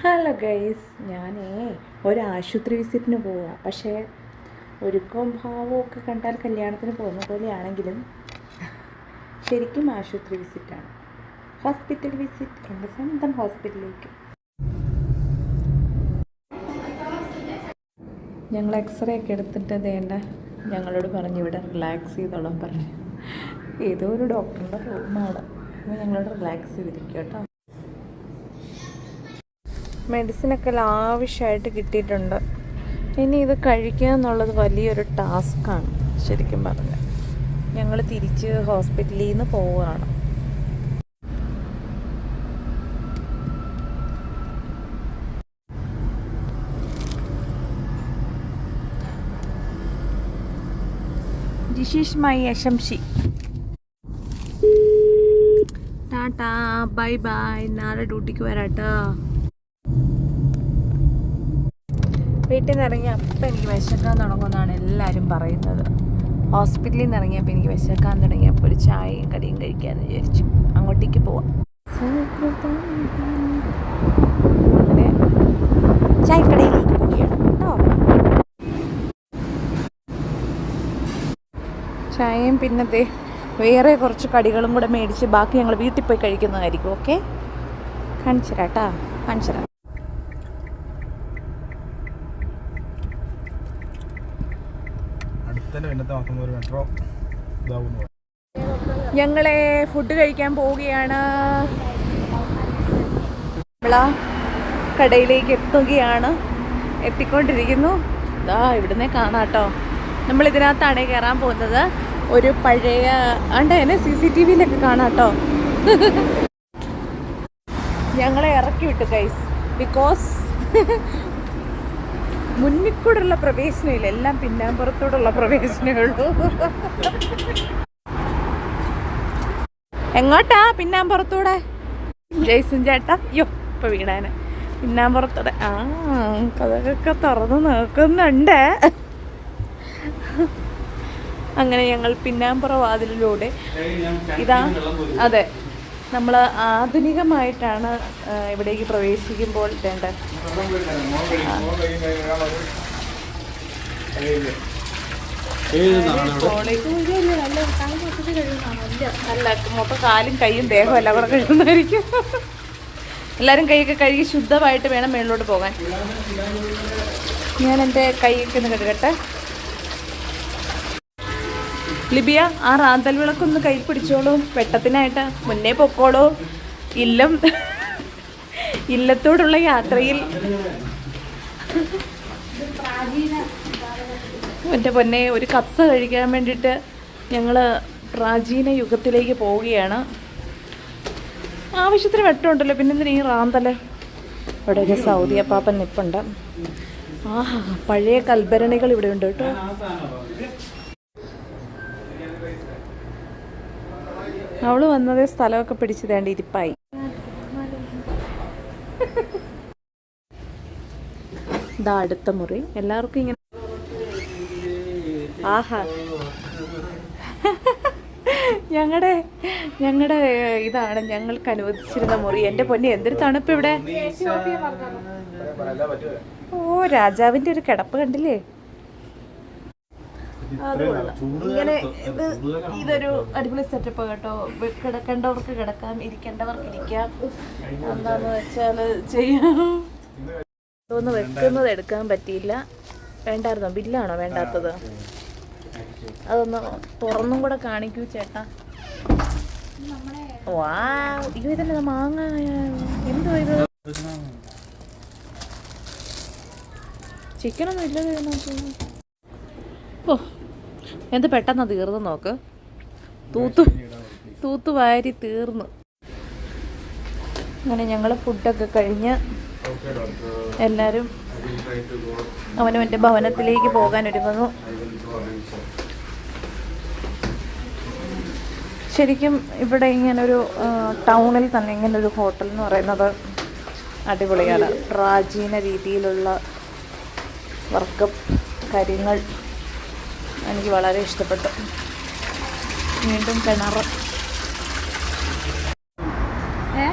Hello guys ഞാനേ ഒരു ആശുപത്രി വിസിറ്റിന് പോവാം. പക്ഷേ ഒരുക്കവും ഭാവവും ഒക്കെ കണ്ടാൽ കല്യാണത്തിന് പോകുന്ന പോലെയാണെങ്കിലും ശരിക്കും ആശുപത്രി വിസിറ്റാണ്. ഹോസ്പിറ്റൽ വിസിറ്റ് എന്റെ സ്വന്തം ഹോസ്പിറ്റലിലേക്ക്. ഞങ്ങൾ എക്സ്റേ ഒക്കെ എടുത്തിട്ട് വേണ്ട ഞങ്ങളോട് പറഞ്ഞു ഇവിടെ റിലാക്സ് ചെയ്തോളാം പറഞ്ഞു. ഏതോ ഒരു ഡോക്ടറിന്റെ റൂമാണ് അപ്പോൾ ഞങ്ങളോട് റിലാക്സ് ചെയ്തിരിക്കും കേട്ടോ. മെഡിസിനൊക്കെ ലാവിഷായിട്ട് കിട്ടിയിട്ടുണ്ട്. ഇനി ഇത് കഴിക്കുക എന്നുള്ളത് വലിയൊരു ടാസ്ക്കാണ് ശരിക്കും പറഞ്ഞാൽ ഞങ്ങൾ തിരിച്ച് ഹോസ്പിറ്റലിൽ നിന്ന് പോവുകയാണ് Jisheesh my Yashamshi tata bye bye നാളെ ഡ്യൂട്ടിക്ക് വരാട്ടോ. വീട്ടിൽ നിന്ന് ഇറങ്ങി അപ്പം എനിക്ക് വിശക്കാൻ തുടങ്ങുമെന്നാണ് എല്ലാവരും പറയുന്നത്. ഹോസ്പിറ്റലിൽ നിന്ന് ഇറങ്ങിയപ്പോൾ എനിക്ക് വിശക്കാൻ തുടങ്ങിയപ്പോൾ ഒരു ചായയും കടിയും കഴിക്കാമെന്ന് വിചാരിച്ചു. അങ്ങോട്ടേക്ക് പോവാം. ചായക്കടയിലേക്ക് പോവുകയാണ് കേട്ടോ. ചായയും പിന്നത്തെ വേറെ കുറച്ച് കടികളും കൂടെ മേടിച്ച് ബാക്കി ഞങ്ങൾ വീട്ടിൽ പോയി കഴിക്കുന്നതായിരിക്കും ഓക്കെ? കാണിച്ചു തരാം കേട്ടോ. കാണിച്ചു തരാം മെട്രോ ഞങ്ങളെ ഫുഡ് കഴിക്കാൻ പോവുകയാണ്. നമ്മളാ കടയിലേക്ക് എത്തുകയാണ്. എത്തിക്കൊണ്ടിരിക്കുന്നു. ഇതാ ഇവിടുന്ന് കാണാം കേട്ടോ നമ്മൾ ഇതിനകത്താണ് കയറാൻ പോകുന്നത്. ഒരു പഴയ ആണ്ട് എന്നെ സി സി ടി വിയിലൊക്കെ കാണാം കേട്ടോ ഞങ്ങളെ ഇറക്കി വിട്ടു ഗൈസ് ബിക്കോസ് മുന്നിൽ കൂടെയുള്ള പ്രവേശനമില്ല. എല്ലാം പിന്നാമ്പുറത്തൂടുള്ള പ്രവേശനമേ ഉള്ളൂ. എങ്ങോട്ടാ? പിന്നാമ്പുറത്തൂടെ ജയ്സൻ ചേട്ടാ. അയ്യോ ഇപ്പൊ വീണാന്. പിന്നാമ്പുറത്തൂടെ ആ കഥകൊക്കെ തുറന്ന് നോക്കുന്നുണ്ട്. അങ്ങനെ ഞങ്ങൾ പിന്നാമ്പുറ വാതിലിലൂടെ ഇതാ അതെ. നമ്മൾ ആധുനികമായിട്ടാണ് ഇവിടേക്ക് പ്രവേശിക്കുമ്പോൾ വേണ്ട അല്ല മൊത്തം കാലും കൈയും ദേഹവും എല്ലാം കൂടെ കഴുകുന്നതായിരിക്കും. എല്ലാവരും കൈയൊക്കെ കഴുകി ശുദ്ധമായിട്ട് വേണം മേളിലോട്ട് പോകാൻ. ഞാൻ എന്റെ കൈയൊക്കെ ഒന്ന് കഴുകട്ടെ. ലിബിയ ആ റാന്തൽ വിളക്കൊന്ന് കയ്യിൽ പിടിച്ചോളൂ. വെട്ടത്തിനായിട്ട് മുന്നേ പൊക്കോളൂ. ഇല്ലം ഇല്ലത്തോടുള്ള യാത്രയിൽ. എന്റെ പൊന്നെ ഒരു കപ്സ കഴിക്കാൻ വേണ്ടിയിട്ട് ഞങ്ങൾ പ്രാചീന യുഗത്തിലേക്ക് പോവുകയാണ്. ആവശ്യത്തിന് വെട്ടമുണ്ടല്ലോ പിന്നെ ഈ റാന്തൽ? ഇവിടെ ഒരു സൗദി അപ്പാപ്പൻ നിപ്പുണ്ട്. ആ പഴയ കൽഭരണികൾ ഇവിടെ ഉണ്ട് കേട്ടോ. അവൾ വന്നത് സ്ഥലമൊക്കെ പിടിച്ചു തേണ്ട ഇരിപ്പായി. ഇതാ അടുത്ത മുറി. എല്ലാവർക്കും ഇങ്ങനെ ആഹാ. ഞങ്ങളുടെ ഞങ്ങളുടെ ഇതാണ് ഞങ്ങൾക്ക് അനുവദിച്ചിരുന്ന മുറി. എന്റെ പൊന്നെ എന്തൊരു തണുപ്പ് ഇവിടെ. ഓ രാജാവിന്റെ ഒരു കിടപ്പ് കണ്ടില്ലേ. ഇങ്ങനെ ഇത് ഇതൊരു അടിപൊളി സെറ്റപ്പ് കേട്ടോ. കിടക്കേണ്ടവർക്ക് കിടക്കാം ഇരിക്കേണ്ടവർക്ക് ഇരിക്കാം. എന്താന്ന് വെച്ചാൽ ചെയ്യാം. ഒന്ന് വെക്കുന്നത് എടുക്കാൻ പറ്റിയില്ല. വേണ്ടായിരുന്നോ? ബില്ലാണോ വേണ്ടാത്തത്? അതൊന്ന് തുറന്നും കൂടെ കാണിക്കൂ ചേട്ടാ. വാ ഇത് ഇതല്ല മാങ്ങ? എന്തോ ഇത്? ചിക്കനൊന്നും ഇല്ലത് ഓ. എന്ത് പെട്ടെന്ന് തീർന്നു നോക്ക്. തൂത്തു തൂത്തു വാരി തീർന്നു. അങ്ങനെ ഞങ്ങൾ ഫുഡൊക്കെ കഴിഞ്ഞ് എല്ലാവരും അവനവന്റെ ഭവനത്തിലേക്ക് പോകാൻ ഒരുങ്ങുന്നു ശരിക്കും ഇവിടെ ഇങ്ങനൊരു ടൗണിൽ തന്നെ ഇങ്ങനൊരു ഹോട്ടൽ എന്ന് പറയുന്നത് അടിപൊളിയാണ്. പ്രാചീന രീതിയിലുള്ള വർക്കപ്പ് കാര്യങ്ങൾ എനിക്ക് വളരെ ഇഷ്ടപ്പെട്ടു. വീണ്ടും കിണർ ഏ?